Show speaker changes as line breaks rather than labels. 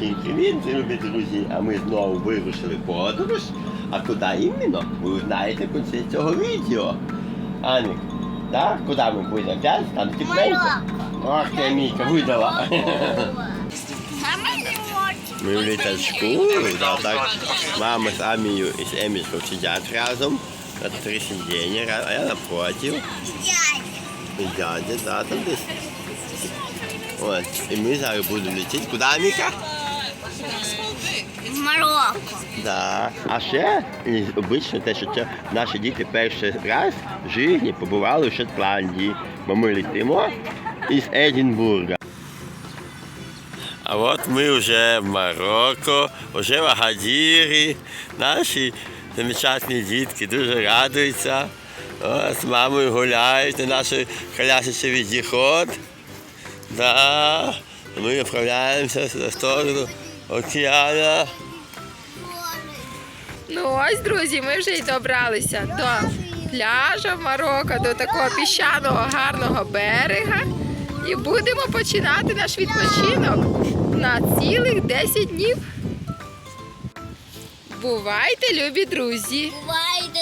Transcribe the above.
Всім привіт, любі друзі! А ми знову вирушили подорож. А куди іменно? Ви узнаєте в кінці цього відео. Аник, так? Куди ми будемо? Зараз? Там тепленько? Ох, ти Міка, видала. Ми в літачку, да, так. Мама з Амією і з Емічком сидять разом. На три сидіння, а я напротив. І дядя, да, там десь. От. І ми зараз будемо летіти. Куди, Міка?
Марокко.
Да. А ще обично те, що це наші діти перший раз в житті побували в Шотландії, бо ми летимо із Едінбурга. А от ми вже в Марокко, вже в Агадірі. Наші замечательні дітки дуже радуються. О, з мамою гуляють на наш колясочний відход. Да. Ми відправляємося в сторону океану.
Ну ось, друзі, ми вже й добралися до пляжа в Марокко, до такого піщаного гарного берега. І будемо починати наш відпочинок на цілих 10 днів. Бувайте, любі друзі!
Бувайте.